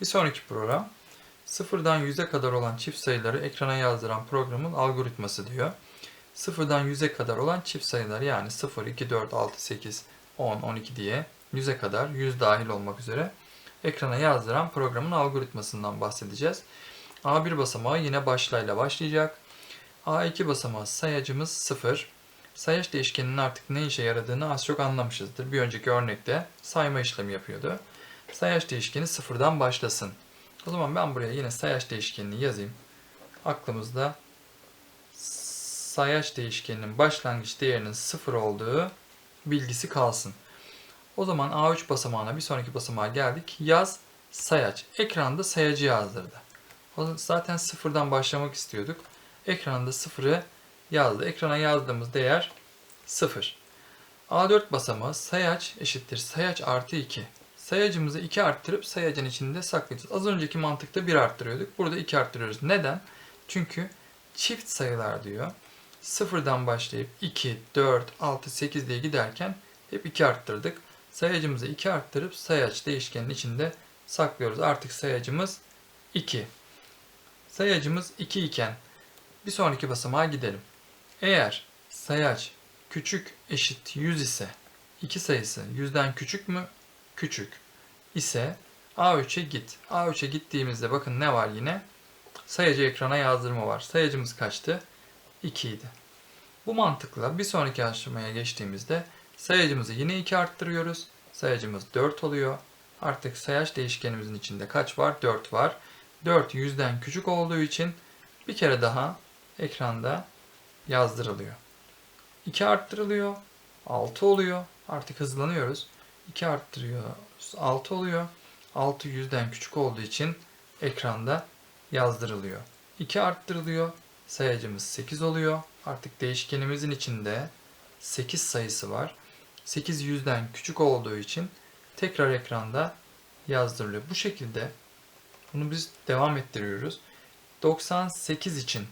Bir sonraki program sıfırdan 100'e kadar olan çift sayıları ekrana yazdıran programın algoritması diyor. Sıfırdan 100'e kadar olan çift sayılar yani 0, 2, 4, 6, 8, 10, 12 diye 100'e kadar 100 dahil olmak üzere ekrana yazdıran programın algoritmasından bahsedeceğiz. A1 basamağı yine başlayla başlayacak. A2 basamağı sayacımız 0. Sayaç değişkeninin artık ne işe yaradığını az çok anlamışızdır. Bir önceki örnekte sayma işlemi yapıyordu. Sayaç değişkeni sıfırdan başlasın. O zaman ben buraya yine sayaç değişkenini yazayım. Aklımızda sayaç değişkeninin başlangıç değerinin sıfır olduğu bilgisi kalsın. O zaman A3 basamağına bir sonraki basamağa geldik. Yaz sayaç. Ekranda sayacı yazdırdı. Zaten sıfırdan başlamak istiyorduk. Ekranda sıfırı yazdı. Ekrana yazdığımız değer sıfır. A4 basamağı sayaç eşittir sayaç artı 2. Sayacımızı 2 arttırıp sayacın içinde saklayacağız. Az önceki mantıkta 1 arttırıyorduk. Burada 2 arttırıyoruz. Neden? Çünkü çift sayılar diyor. Sıfırdan başlayıp 2, 4, 6, 8 diye giderken hep 2 arttırdık. Sayacımızı 2 arttırıp sayaç değişkenin içinde saklıyoruz. Artık sayacımız 2. Sayacımız 2 iken bir sonraki basamağa gidelim. Eğer sayaç küçük eşit 100 ise 2 sayısı 100'den küçük mü? Küçük ise A3'e git. A3'e gittiğimizde bakın ne var yine? Sayacı ekrana yazdırma var. Sayacımız kaçtı? 2 idi. Bu mantıkla bir sonraki aşamaya geçtiğimizde sayacımızı yine 2 arttırıyoruz. Sayacımız 4 oluyor. Artık sayaç değişkenimizin içinde kaç var? 4 var. 4 100'den küçük olduğu için bir kere daha ekranda yazdırılıyor. 2 arttırılıyor. 6 oluyor. Artık hızlanıyoruz. 2 arttırıyoruz. 6 oluyor. 6 100'den küçük olduğu için ekranda yazdırılıyor. 2 arttırılıyor. Sayacımız 8 oluyor. Artık değişkenimizin içinde 8 sayısı var. 8 100'den küçük olduğu için tekrar ekranda yazdırılıyor. Bu şekilde bunu biz devam ettiriyoruz. 98 için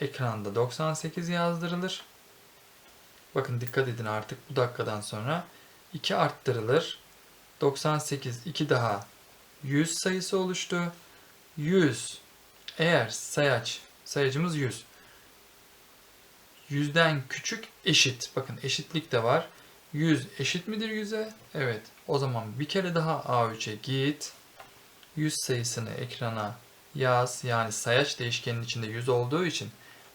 ekranda 98 yazdırılır. Bakın dikkat edin artık bu dakikadan sonra 2 arttırılır. 98 2 daha 100 sayısı oluştu. 100 eğer sayaç sayacımız 100 100'den küçük eşit. Bakın eşitlik de var. 100 eşit midir 100'e? Evet. O zaman bir kere daha A3'e git. 100 sayısını ekrana yaz. Yani sayaç değişkenin içinde 100 olduğu için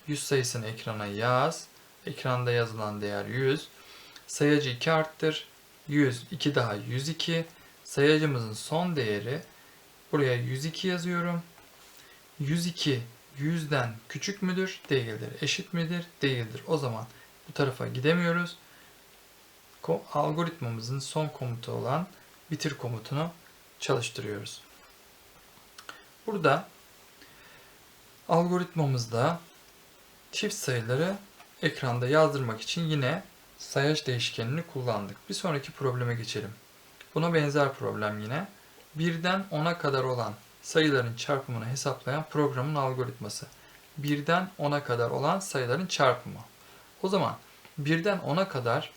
100 sayısını ekrana yaz. Ekranda yazılan değer 100. Sayacı 2 arttır. 100, 2 daha 102. Sayacımızın son değeri buraya 102 yazıyorum. 102 100'den küçük müdür? Değildir. Eşit midir? Değildir. O zaman bu tarafa gidemiyoruz. Algoritmamızın son komutu olan bitir komutunu çalıştırıyoruz. Burada algoritmamızda çift sayıları ekranda yazdırmak için yine sayaç değişkenini kullandık. Bir sonraki probleme geçelim. Buna benzer problem yine. Birden 10'a kadar olan sayıların çarpımını hesaplayan programın algoritması. Birden 10'a kadar olan sayıların çarpımı. O zaman birden 10'a kadar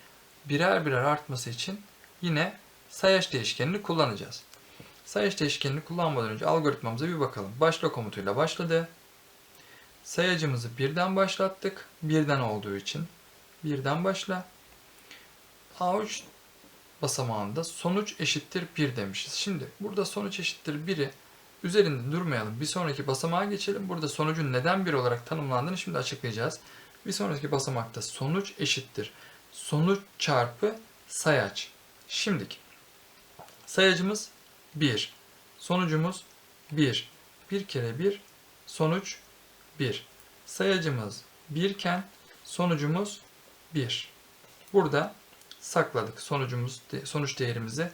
birer birer artması için yine sayaç değişkenini kullanacağız. Sayaç değişkenini kullanmadan önce algoritmamıza bir bakalım. Başla komutuyla başladı. Sayacımızı birden başlattık. Birden olduğu için. Birden başla. A3 basamağında sonuç eşittir 1 demişiz. Şimdi burada sonuç eşittir 1'i üzerinde durmayalım. Bir sonraki basamağa geçelim. Burada sonucun neden 1 olarak tanımlandığını şimdi açıklayacağız. Bir sonraki basamakta sonuç eşittir. Sonuç çarpı sayaç. Şimdiki sayacımız 1. Sonucumuz 1. 1 kere 1 sonuç 1. Sayacımız 1 iken sonucumuz 1. Burada sakladık sonucumuz sonuç değerimizi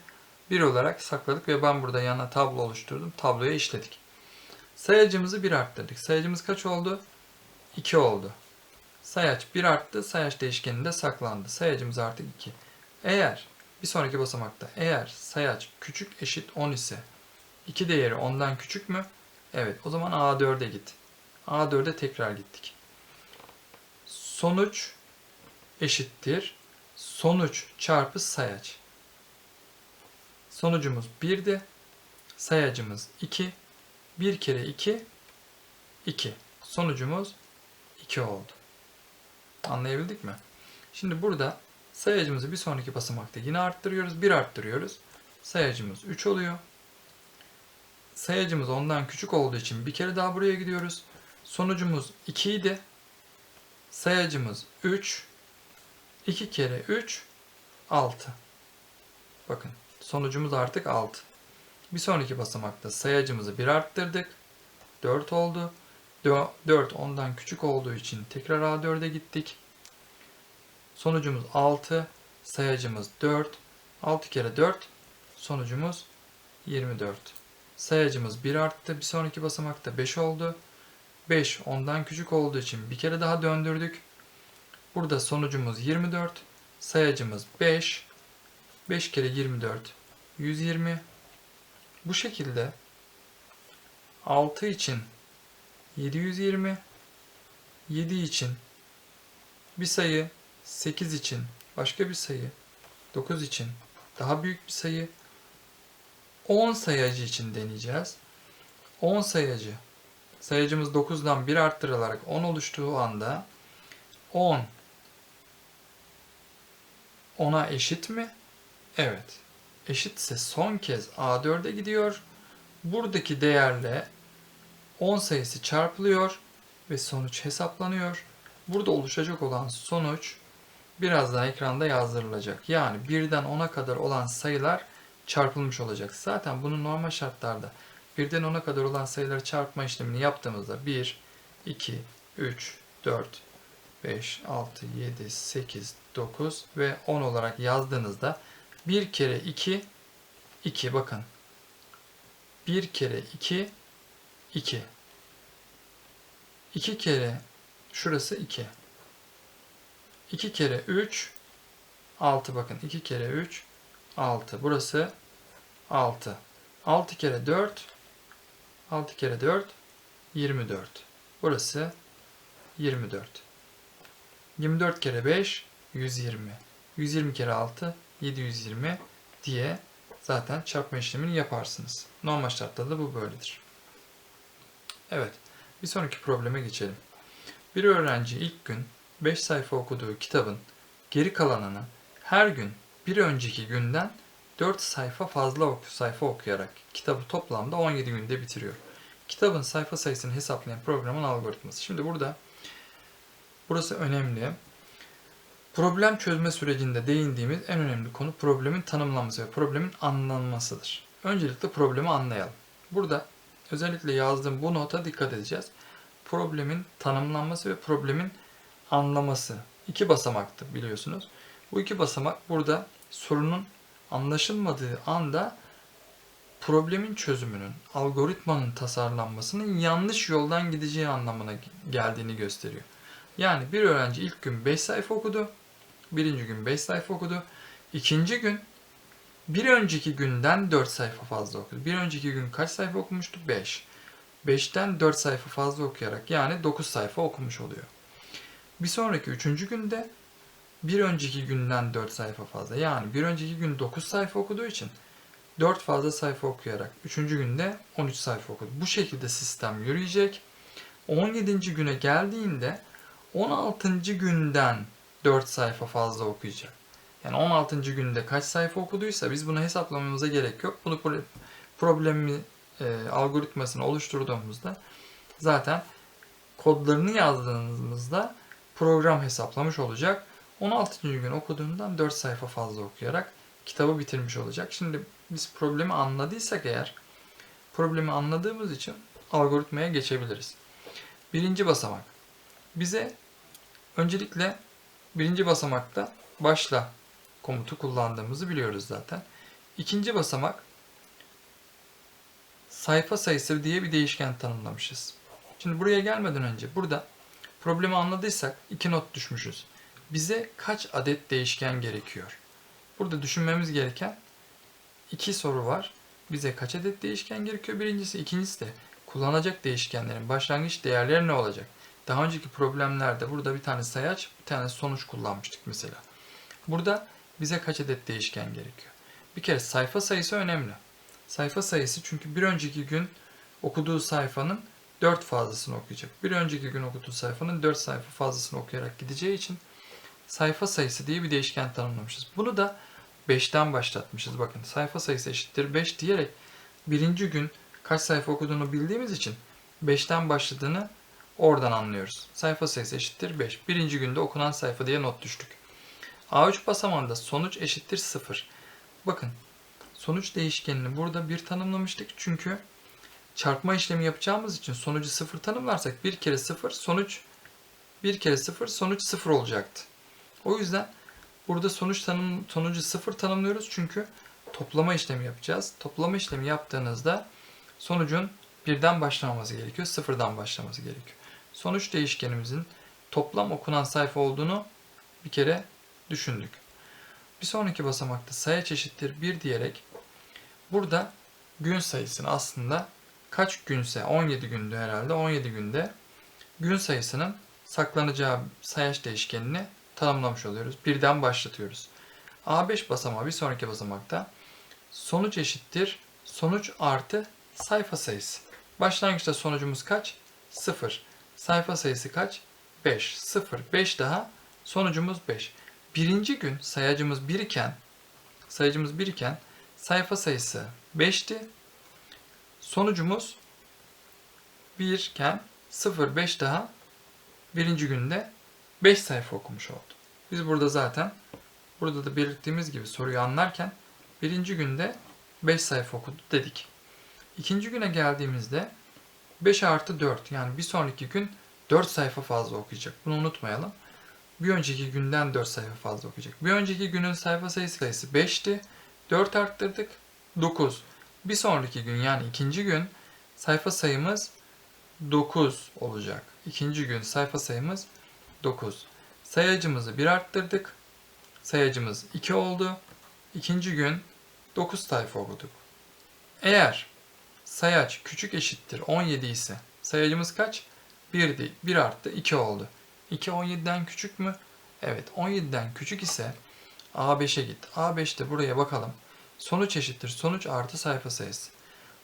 1 olarak sakladık ve ben burada yana tablo oluşturdum. Tabloya işledik. Sayacımızı 1 arttırdık. Sayacımız kaç oldu? 2 oldu. Sayaç 1 arttı. Sayaç değişkeninde saklandı. Sayacımız artık 2. Eğer bir sonraki basamakta eğer sayaç küçük eşit 10 ise 2 değeri 10'dan küçük mü? Evet. O zaman A4'e git. A4'e tekrar gittik. Sonuç eşittir. Sonuç çarpı sayaç. Sonucumuz 1'di. sayacımız 2. 1 kere 2 2. Sonucumuz 2 oldu. Anlayabildik mi? Şimdi burada sayacımızı bir sonraki basamakta yine arttırıyoruz. 1 arttırıyoruz. Sayacımız 3 oluyor. Sayacımız ondan küçük olduğu için bir kere daha buraya gidiyoruz. Sonucumuz 2 idi. Sayacımız 3. 2 kere 3 6. Bakın sonucumuz artık 6. Bir sonraki basamakta sayacımızı 1 arttırdık. 4 oldu. 4 ondan küçük olduğu için tekrar A4'e gittik. Sonucumuz 6. Sayacımız 4. 6 kere 4. Sonucumuz 24. Sayacımız 1 arttı. Bir sonraki basamakta 5 oldu. 5 ondan küçük olduğu için bir kere daha döndürdük. Burada sonucumuz 24. Sayacımız 5. 5 kere 24 120. Bu şekilde 6 için 720 7 için bir sayı 8 için başka bir sayı 9 için daha büyük bir sayı 10 sayacı için deneyeceğiz. 10 sayacı sayacımız 9'dan 1 arttırılarak 10 oluştuğu anda 10 10'a eşit mi? Evet. Eşitse son kez A4'e gidiyor. Buradaki değerle 10 sayısı çarpılıyor ve sonuç hesaplanıyor. Burada oluşacak olan sonuç birazdan ekranda yazdırılacak. Yani 1'den 10'a kadar olan sayılar çarpılmış olacak. Zaten bunu normal şartlarda 1'den 10'a kadar olan sayıları çarpma işlemini yaptığımızda 1, 2, 3, 4, 5, 6, 7, 8, 9 ve 10 olarak yazdığınızda 1 kere 2, 2 bakın. 1 kere 2, 2. 2 kere şurası 2. 2 kere 3, 6 bakın. 2 kere 3, 6. Burası 6. 6 kere 4, 6 kere 4, 24. Burası 24. 24 kere 5 120. 120 kere 6 720 diye zaten çarpma işlemini yaparsınız. Normal şartlarda bu böyledir. Evet. Bir sonraki probleme geçelim. Bir öğrenci ilk gün 5 sayfa okuduğu kitabın geri kalanını her gün bir önceki günden 4 sayfa fazla oku, sayfa okuyarak kitabı toplamda 17 günde bitiriyor. Kitabın sayfa sayısını hesaplayan programın algoritması. Şimdi burada burası önemli. Problem çözme sürecinde değindiğimiz en önemli konu problemin tanımlanması ve problemin anlanmasıdır. Öncelikle problemi anlayalım. Burada özellikle yazdığım bu nota dikkat edeceğiz. Problemin tanımlanması ve problemin anlaması. iki basamaktır biliyorsunuz. Bu iki basamak burada sorunun anlaşılmadığı anda problemin çözümünün, algoritmanın tasarlanmasının yanlış yoldan gideceği anlamına geldiğini gösteriyor. Yani bir öğrenci ilk gün 5 sayfa okudu. Birinci gün 5 sayfa okudu. İkinci gün bir önceki günden 4 sayfa fazla okudu. Bir önceki gün kaç sayfa okumuştu? 5. 5'ten 4 sayfa fazla okuyarak yani 9 sayfa okumuş oluyor. Bir sonraki üçüncü günde bir önceki günden 4 sayfa fazla. Yani bir önceki gün 9 sayfa okuduğu için 4 fazla sayfa okuyarak 3. günde 13 sayfa okudu. Bu şekilde sistem yürüyecek. 17. güne geldiğinde 16. günden 4 sayfa fazla okuyacak. Yani 16. günde kaç sayfa okuduysa biz bunu hesaplamamıza gerek yok. Bunu problemi e, algoritmasını oluşturduğumuzda zaten kodlarını yazdığımızda program hesaplamış olacak. 16. gün okuduğundan 4 sayfa fazla okuyarak kitabı bitirmiş olacak. Şimdi biz problemi anladıysak eğer problemi anladığımız için algoritmaya geçebiliriz. Birinci basamak. Bize öncelikle birinci basamakta başla komutu kullandığımızı biliyoruz zaten. İkinci basamak sayfa sayısı diye bir değişken tanımlamışız. Şimdi buraya gelmeden önce burada problemi anladıysak iki not düşmüşüz. Bize kaç adet değişken gerekiyor? Burada düşünmemiz gereken iki soru var. Bize kaç adet değişken gerekiyor? Birincisi, ikincisi de kullanacak değişkenlerin başlangıç değerleri ne olacak? Daha önceki problemlerde burada bir tane sayaç, bir tane sonuç kullanmıştık mesela. Burada bize kaç adet değişken gerekiyor? Bir kere sayfa sayısı önemli. Sayfa sayısı çünkü bir önceki gün okuduğu sayfanın 4 fazlasını okuyacak. Bir önceki gün okuduğu sayfanın 4 sayfa fazlasını okuyarak gideceği için sayfa sayısı diye bir değişken tanımlamışız. Bunu da 5'ten başlatmışız. Bakın sayfa sayısı eşittir 5 diyerek birinci gün kaç sayfa okuduğunu bildiğimiz için 5'ten başladığını oradan anlıyoruz. Sayfa sayısı eşittir 5. Birinci günde okunan sayfa diye not düştük. A3 basamağında sonuç eşittir 0. Bakın sonuç değişkenini burada bir tanımlamıştık. Çünkü çarpma işlemi yapacağımız için sonucu 0 tanımlarsak 1 kere 0 sonuç 1 kere 0 sonuç 0 olacaktı. O yüzden burada sonuç tanım, sonucu 0 tanımlıyoruz çünkü toplama işlemi yapacağız. Toplama işlemi yaptığınızda sonucun birden başlamaması gerekiyor, sıfırdan başlaması gerekiyor. Sonuç değişkenimizin toplam okunan sayfa olduğunu bir kere düşündük. Bir sonraki basamakta sayaç eşittir 1 diyerek burada gün sayısını aslında kaç günse 17 gündü herhalde 17 günde gün sayısının saklanacağı sayaç değişkenini tanımlamış oluyoruz. Birden başlatıyoruz. A5 basamağı bir sonraki basamakta sonuç eşittir sonuç artı sayfa sayısı. Başlangıçta sonucumuz kaç? 0. Sayfa sayısı kaç? 5. 0. 5 daha sonucumuz 5. Birinci gün sayacımız 1 iken sayacımız 1 iken sayfa sayısı 5'ti. Sonucumuz 1 iken 0 5 daha birinci günde 5 sayfa okumuş oldu. Biz burada zaten burada da belirttiğimiz gibi soruyu anlarken birinci günde 5 sayfa okudu dedik. İkinci güne geldiğimizde 5 artı 4 yani bir sonraki gün 4 sayfa fazla okuyacak. Bunu unutmayalım. Bir önceki günden 4 sayfa fazla okuyacak. Bir önceki günün sayfa sayısı sayısı 5'ti. 4 arttırdık. 9. Bir sonraki gün yani ikinci gün sayfa sayımız 9 olacak. İkinci gün sayfa sayımız 9. Sayacımızı 1 arttırdık. Sayacımız 2 oldu. İkinci gün 9 sayfa okuduk. Eğer sayaç küçük eşittir 17 ise sayacımız kaç? 1 değil. 1 arttı 2 oldu. 2 17'den küçük mü? Evet 17'den küçük ise A5'e git. A5'te buraya bakalım. Sonuç eşittir. Sonuç artı sayfa sayısı.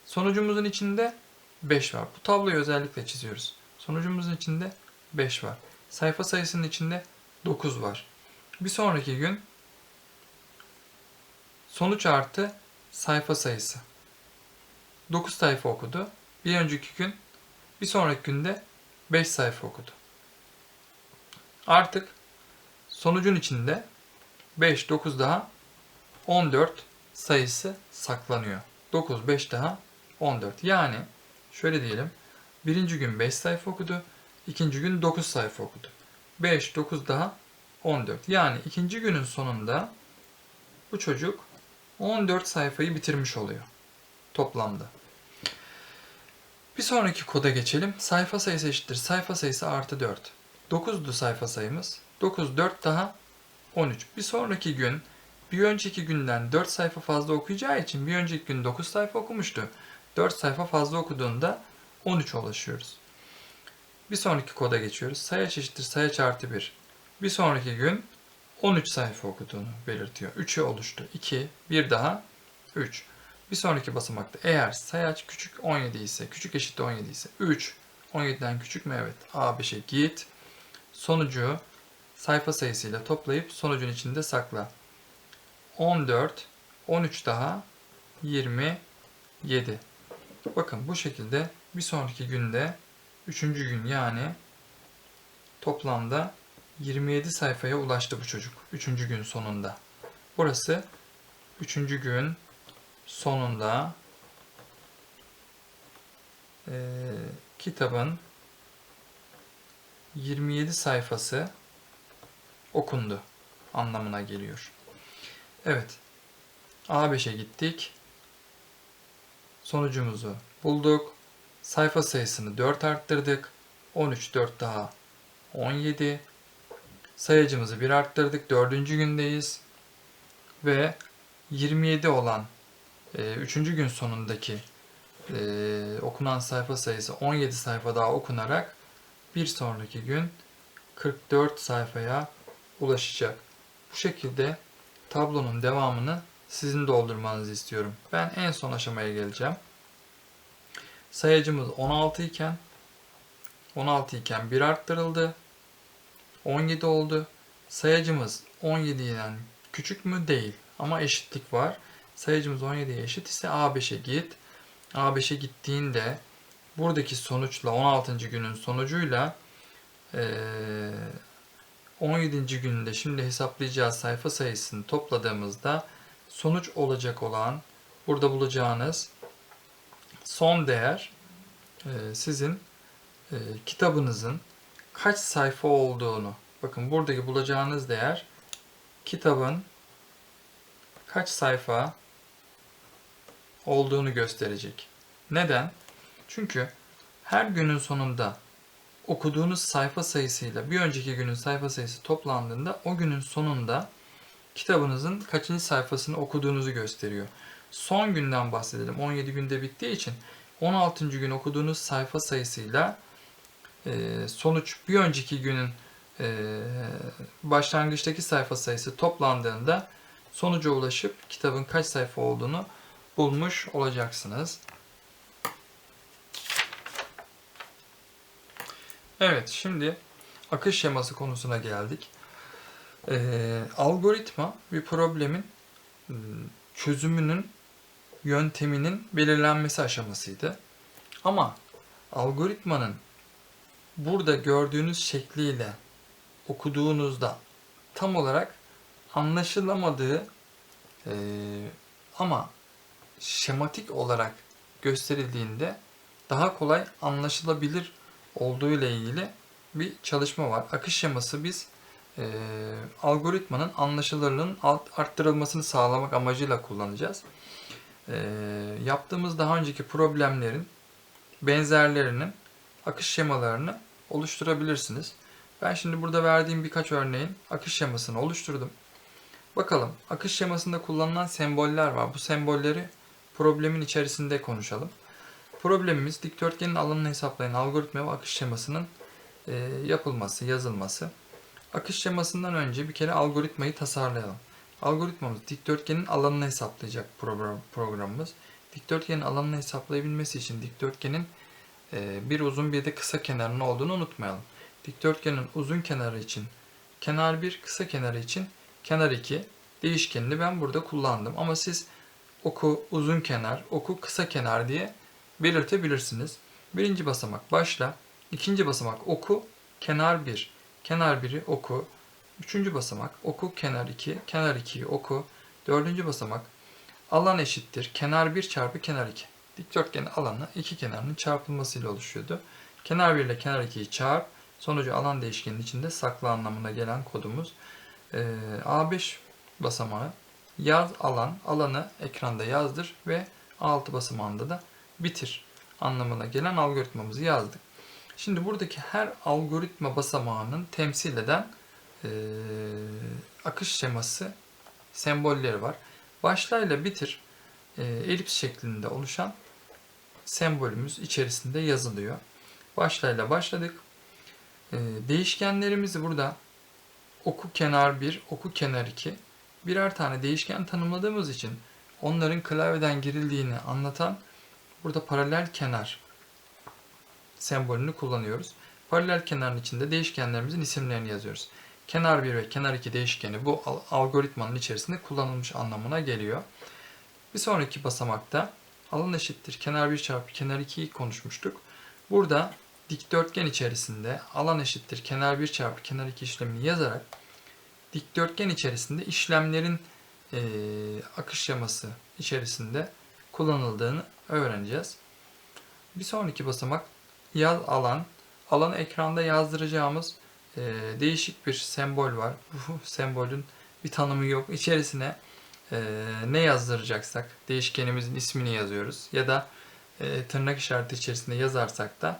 Sonucumuzun içinde 5 var. Bu tabloyu özellikle çiziyoruz. Sonucumuzun içinde 5 var. Sayfa sayısının içinde 9 var. Bir sonraki gün sonuç artı sayfa sayısı. 9 sayfa okudu. Bir önceki gün, bir sonraki günde 5 sayfa okudu. Artık sonucun içinde 5, 9 daha 14 sayısı saklanıyor. 9, 5 daha 14. Yani şöyle diyelim. Birinci gün 5 sayfa okudu. ikinci gün 9 sayfa okudu. 5, 9 daha 14. Yani ikinci günün sonunda bu çocuk 14 sayfayı bitirmiş oluyor toplamda. Bir sonraki koda geçelim. Sayfa sayısı eşittir. Sayfa sayısı artı 4. 9'du sayfa sayımız. 9, 4 daha 13. Bir sonraki gün bir önceki günden 4 sayfa fazla okuyacağı için bir önceki gün 9 sayfa okumuştu. 4 sayfa fazla okuduğunda 13 ulaşıyoruz. Bir sonraki koda geçiyoruz. Sayaç eşittir sayaç artı 1. Bir sonraki gün 13 sayfa okuduğunu belirtiyor. 3'ü oluştu. 2, 1 daha 3. Bir sonraki basamakta eğer sayaç küçük 17 ise, küçük eşittir 17 ise 3, 17'den küçük mü? Evet. A5'e git. Sonucu sayfa sayısıyla toplayıp sonucun içinde sakla. 14, 13 daha 27. Bakın bu şekilde bir sonraki günde 3. gün yani toplamda 27 sayfaya ulaştı bu çocuk. 3. gün sonunda. Burası 3. gün sonunda e, kitabın 27 sayfası okundu anlamına geliyor. Evet. A5'e gittik. Sonucumuzu bulduk. Sayfa sayısını 4 arttırdık. 13 4 daha 17. Sayacımızı 1 arttırdık. 4. gündeyiz. Ve 27 olan 3. gün sonundaki e, okunan sayfa sayısı 17 sayfa daha okunarak bir sonraki gün 44 sayfaya ulaşacak. Bu şekilde tablonun devamını sizin doldurmanızı istiyorum. Ben en son aşamaya geleceğim. Sayacımız 16 iken 16 iken 1 arttırıldı. 17 oldu. Sayacımız 17'den küçük mü? Değil. Ama eşitlik var. Sayacımız 17'ye eşit ise A5'e git. A5'e gittiğinde buradaki sonuçla 16. günün sonucuyla eee 17. günde şimdi hesaplayacağız sayfa sayısını topladığımızda sonuç olacak olan burada bulacağınız son değer sizin kitabınızın kaç sayfa olduğunu bakın buradaki bulacağınız değer kitabın kaç sayfa olduğunu gösterecek. Neden? Çünkü her günün sonunda okuduğunuz sayfa sayısıyla bir önceki günün sayfa sayısı toplandığında o günün sonunda kitabınızın kaçıncı sayfasını okuduğunuzu gösteriyor. Son günden bahsedelim. 17 günde bittiği için 16. gün okuduğunuz sayfa sayısıyla e, sonuç bir önceki günün e, başlangıçtaki sayfa sayısı toplandığında sonuca ulaşıp kitabın kaç sayfa olduğunu bulmuş olacaksınız. Evet, şimdi akış şeması konusuna geldik. Ee, algoritma bir problemin ım, çözümünün yönteminin belirlenmesi aşamasıydı. Ama algoritmanın burada gördüğünüz şekliyle okuduğunuzda tam olarak anlaşılamadığı ee, ama şematik olarak gösterildiğinde daha kolay anlaşılabilir olduğu ile ilgili bir çalışma var. Akış şeması biz e, algoritmanın anlaşılırlığının arttırılmasını sağlamak amacıyla kullanacağız. E, yaptığımız daha önceki problemlerin benzerlerinin akış şemalarını oluşturabilirsiniz. Ben şimdi burada verdiğim birkaç örneğin akış şemasını oluşturdum. Bakalım akış şemasında kullanılan semboller var. Bu sembolleri problemin içerisinde konuşalım. Problemimiz dikdörtgenin alanını hesaplayan algoritma ve akış şemasının e, yapılması, yazılması. Akış şemasından önce bir kere algoritmayı tasarlayalım. Algoritmamız dikdörtgenin alanını hesaplayacak program, programımız. Dikdörtgenin alanını hesaplayabilmesi için dikdörtgenin e, bir uzun bir de kısa kenarının olduğunu unutmayalım. Dikdörtgenin uzun kenarı için kenar 1, kısa kenarı için kenar 2 değişkenini ben burada kullandım. Ama siz oku uzun kenar, oku kısa kenar diye belirtebilirsiniz. Birinci basamak başla. ikinci basamak oku, kenar 1. Kenar 1'i oku. Üçüncü basamak oku, kenar 2. Kenar 2'yi oku. Dördüncü basamak alan eşittir. Kenar 1 çarpı kenar 2. Dikdörtgenin alanı iki kenarının çarpılmasıyla oluşuyordu. Kenar 1 ile kenar 2'yi çarp. Sonucu alan değişkenin içinde saklı anlamına gelen kodumuz. Ee, A5 basamağı yaz alan, alanı ekranda yazdır ve A6 basamağında da bitir anlamına gelen algoritmamızı yazdık. Şimdi buradaki her algoritma basamağının temsil eden e, akış şeması sembolleri var. Başlayla bitir e, elips şeklinde oluşan sembolümüz içerisinde yazılıyor. Başlayla başladık. E, değişkenlerimizi burada oku kenar 1, oku kenar 2 birer tane değişken tanımladığımız için onların klavyeden girildiğini anlatan burada paralel kenar sembolünü kullanıyoruz. Paralel kenarın içinde değişkenlerimizin isimlerini yazıyoruz. Kenar 1 ve kenar 2 değişkeni bu al- algoritmanın içerisinde kullanılmış anlamına geliyor. Bir sonraki basamakta alan eşittir kenar 1 çarpı kenar 2'yi konuşmuştuk. Burada dikdörtgen içerisinde alan eşittir kenar 1 çarpı kenar 2 işlemini yazarak dikdörtgen içerisinde işlemlerin eee, akış şeması içerisinde kullanıldığını öğreneceğiz. Bir sonraki basamak yaz alan. Alanı ekranda yazdıracağımız eee, değişik bir sembol var. Bu sembolün bir tanımı yok. İçerisine eee, ne yazdıracaksak değişkenimizin ismini yazıyoruz. Ya da eee, tırnak işareti içerisinde yazarsak da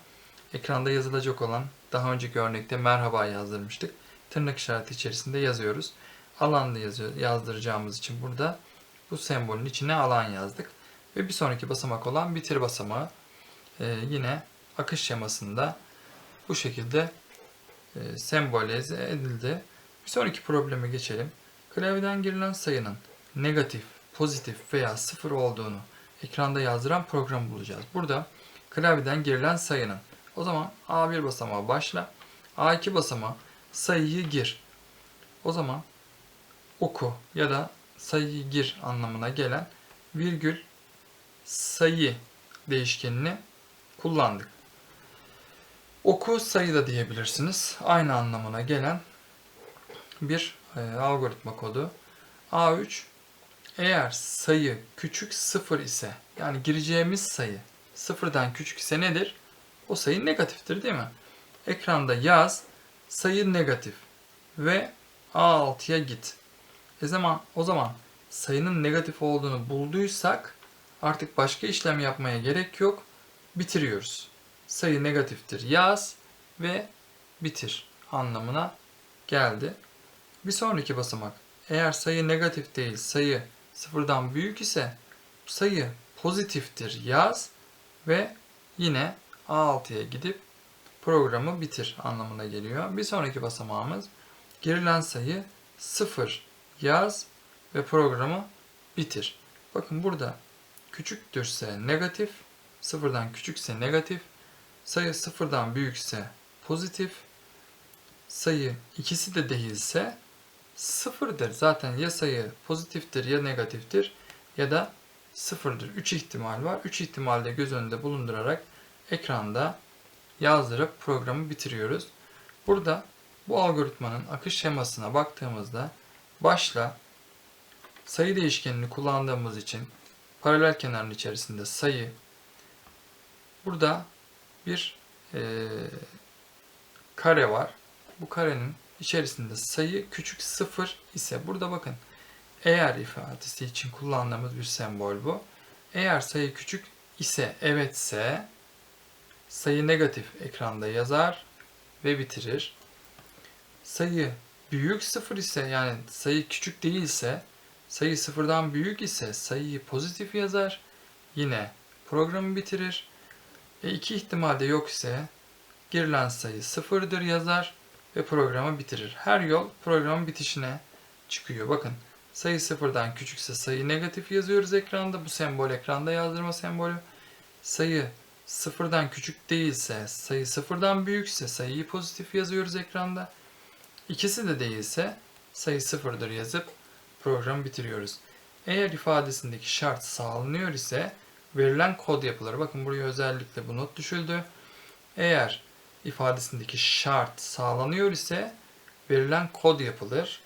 ekranda yazılacak olan daha önceki örnekte merhaba yazdırmıştık. Tırnak işareti içerisinde yazıyoruz. Alanda yazıyor, yazdıracağımız için burada bu sembolün içine alan yazdık. Ve bir sonraki basamak olan bitir basamağı e, yine akış şemasında bu şekilde e, sembolize edildi. Bir sonraki probleme geçelim. Klavyeden girilen sayının negatif, pozitif veya sıfır olduğunu ekranda yazdıran programı bulacağız. Burada klavyeden girilen sayının. O zaman A1 basamağı başla. A2 basamağı sayıyı gir. O zaman oku ya da sayıyı gir anlamına gelen virgül sayı değişkenini kullandık. Oku sayı da diyebilirsiniz. Aynı anlamına gelen bir e, algoritma kodu. A3 eğer sayı küçük sıfır ise yani gireceğimiz sayı sıfırdan küçük ise nedir? O sayı negatiftir değil mi? Ekranda yaz sayı negatif ve A6'ya git. E zaman, o zaman sayının negatif olduğunu bulduysak artık başka işlem yapmaya gerek yok. Bitiriyoruz. Sayı negatiftir yaz ve bitir anlamına geldi. Bir sonraki basamak. Eğer sayı negatif değil, sayı sıfırdan büyük ise sayı pozitiftir yaz ve yine A6'ya gidip programı bitir anlamına geliyor. Bir sonraki basamağımız girilen sayı 0 yaz ve programı bitir. Bakın burada küçüktürse negatif, sıfırdan küçükse negatif, sayı sıfırdan büyükse pozitif, sayı ikisi de değilse sıfırdır. Zaten ya sayı pozitiftir ya negatiftir ya da sıfırdır. 3 ihtimal var. 3 ihtimalde göz önünde bulundurarak ekranda yazdırıp programı bitiriyoruz. Burada bu algoritmanın akış şemasına baktığımızda başla sayı değişkenini kullandığımız için paralel kenarın içerisinde sayı burada bir e, kare var. Bu karenin içerisinde sayı küçük sıfır ise burada bakın eğer ifadesi için kullandığımız bir sembol bu. Eğer sayı küçük ise evetse sayı negatif ekranda yazar ve bitirir. Sayı büyük sıfır ise yani sayı küçük değilse sayı sıfırdan büyük ise sayıyı pozitif yazar. Yine programı bitirir. E iki ihtimalde yok ise girilen sayı sıfırdır yazar ve programı bitirir. Her yol programın bitişine çıkıyor. Bakın sayı sıfırdan küçükse sayı negatif yazıyoruz ekranda. Bu sembol ekranda yazdırma sembolü. Sayı sıfırdan küçük değilse, sayı sıfırdan büyükse sayıyı pozitif yazıyoruz ekranda. İkisi de değilse sayı sıfırdır yazıp programı bitiriyoruz. Eğer ifadesindeki şart sağlanıyor ise verilen kod yapılır. Bakın buraya özellikle bu not düşüldü. Eğer ifadesindeki şart sağlanıyor ise verilen kod yapılır.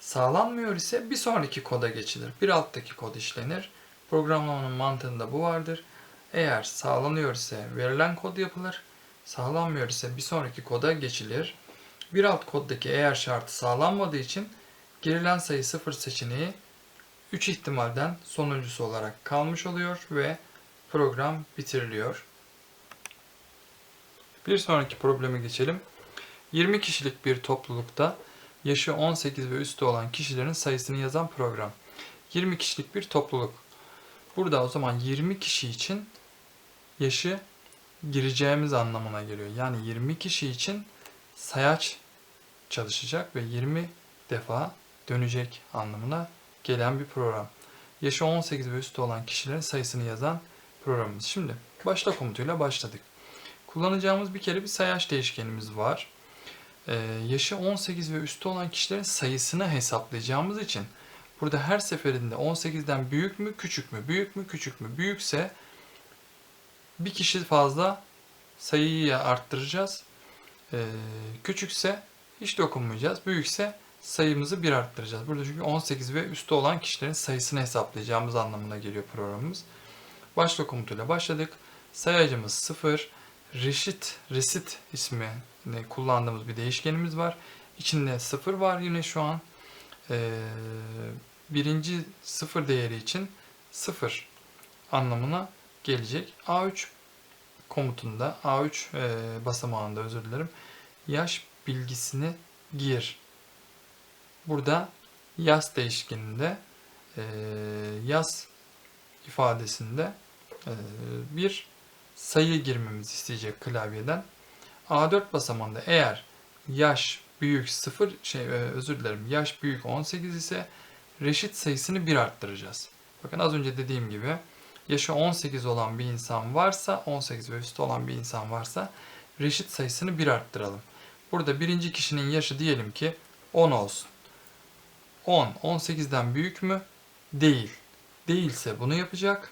Sağlanmıyor ise bir sonraki koda geçilir. Bir alttaki kod işlenir. Programlamanın mantığında bu vardır. Eğer sağlanıyor ise verilen kod yapılır. Sağlanmıyor ise bir sonraki koda geçilir. Bir alt koddaki eğer şartı sağlanmadığı için girilen sayı 0 seçeneği 3 ihtimalden sonuncusu olarak kalmış oluyor ve program bitiriliyor. Bir sonraki probleme geçelim. 20 kişilik bir toplulukta yaşı 18 ve üstü olan kişilerin sayısını yazan program. 20 kişilik bir topluluk. Burada o zaman 20 kişi için yaşı gireceğimiz anlamına geliyor. Yani 20 kişi için sayaç çalışacak ve 20 defa dönecek anlamına gelen bir program. Yaşı 18 ve üstü olan kişilerin sayısını yazan programımız. Şimdi başla komutuyla başladık. Kullanacağımız bir kere bir sayaç değişkenimiz var. Ee, yaşı 18 ve üstü olan kişilerin sayısını hesaplayacağımız için burada her seferinde 18'den büyük mü küçük mü, büyük mü küçük mü, büyükse bir kişi fazla sayıyı arttıracağız. Ee, küçükse hiç dokunmayacağız. Büyükse sayımızı bir arttıracağız. Burada çünkü 18 ve üstü olan kişilerin sayısını hesaplayacağımız anlamına geliyor programımız. Başla komutuyla başladık. Sayacımız 0. Reşit, resit ismi kullandığımız bir değişkenimiz var. İçinde 0 var yine şu an. Ee, birinci 0 değeri için 0 anlamına gelecek. A3 komutunda, A3 e, basamağında özür dilerim. Yaş bilgisini gir. Burada yaz değişkeninde e, yaz ifadesinde e, bir sayı girmemizi isteyecek klavyeden. A4 basamağında eğer yaş büyük 0 şey e, özür dilerim yaş büyük 18 ise reşit sayısını 1 arttıracağız. Bakın az önce dediğim gibi yaşı 18 olan bir insan varsa, 18 ve üstü olan bir insan varsa reşit sayısını 1 arttıralım. Burada birinci kişinin yaşı diyelim ki 10 olsun. 10, 18'den büyük mü? Değil. Değilse bunu yapacak.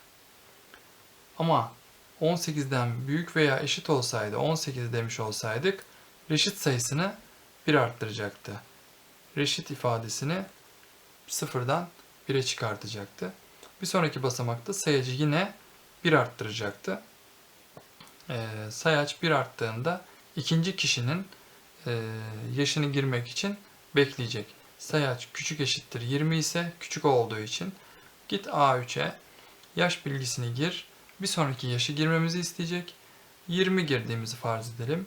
Ama 18'den büyük veya eşit olsaydı, 18 demiş olsaydık, reşit sayısını 1 arttıracaktı. Reşit ifadesini sıfırdan 1'e çıkartacaktı. Bir sonraki basamakta sayacı yine 1 arttıracaktı. Ee, sayaç 1 arttığında ikinci kişinin e, yaşını girmek için bekleyecek. Sayaç küçük eşittir 20 ise küçük olduğu için git A3'e yaş bilgisini gir. Bir sonraki yaşı girmemizi isteyecek. 20 girdiğimizi farz edelim.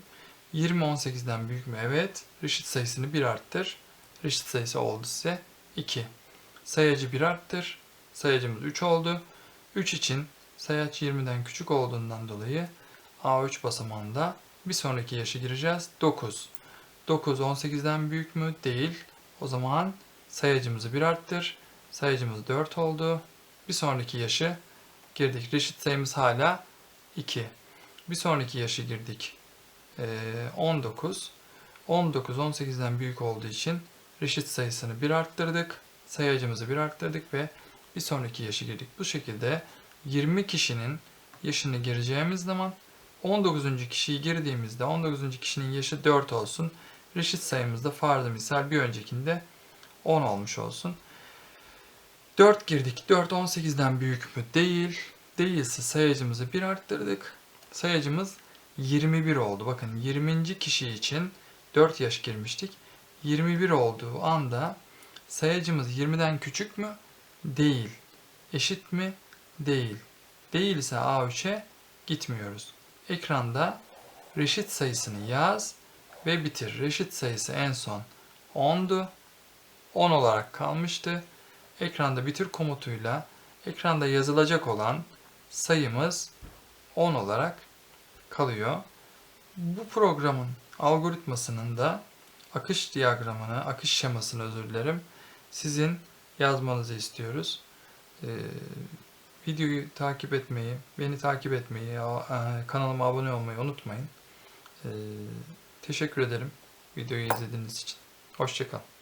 20 18'den büyük mü? Evet. Reşit sayısını 1 arttır. Reşit sayısı oldu size 2. Sayacı 1 arttır. Sayacımız 3 oldu. 3 için sayaç 20'den küçük olduğundan dolayı A3 basamağında bir sonraki yaşı gireceğiz. 9. 9 18'den büyük mü? Değil. O zaman sayacımızı 1 arttır. Sayacımız 4 oldu. Bir sonraki yaşı girdik. Reşit sayımız hala 2. Bir sonraki yaşı girdik. Ee, 19. 19 18'den büyük olduğu için reşit sayısını 1 arttırdık. Sayacımızı 1 arttırdık ve bir sonraki yaşı girdik. Bu şekilde 20 kişinin yaşını gireceğimiz zaman 19. kişiyi girdiğimizde 19. kişinin yaşı 4 olsun. Reşit sayımız da farzı misal bir öncekinde 10 olmuş olsun. 4 girdik. 4 18'den büyük mü? Değil. Değilse sayacımızı 1 arttırdık. Sayacımız 21 oldu. Bakın 20. kişi için 4 yaş girmiştik. 21 olduğu anda sayacımız 20'den küçük mü? Değil. Eşit mi? Değil. Değilse A3'e gitmiyoruz. Ekranda reşit sayısını yaz ve bitir. Reşit sayısı en son 10'du. 10 olarak kalmıştı. Ekranda bitir komutuyla ekranda yazılacak olan sayımız 10 olarak kalıyor. Bu programın algoritmasının da akış diyagramını, akış şemasını özür dilerim, sizin yazmanızı istiyoruz. Ee, videoyu takip etmeyi, beni takip etmeyi, kanalıma abone olmayı unutmayın. Ee, teşekkür ederim videoyu izlediğiniz için. Hoşçakalın.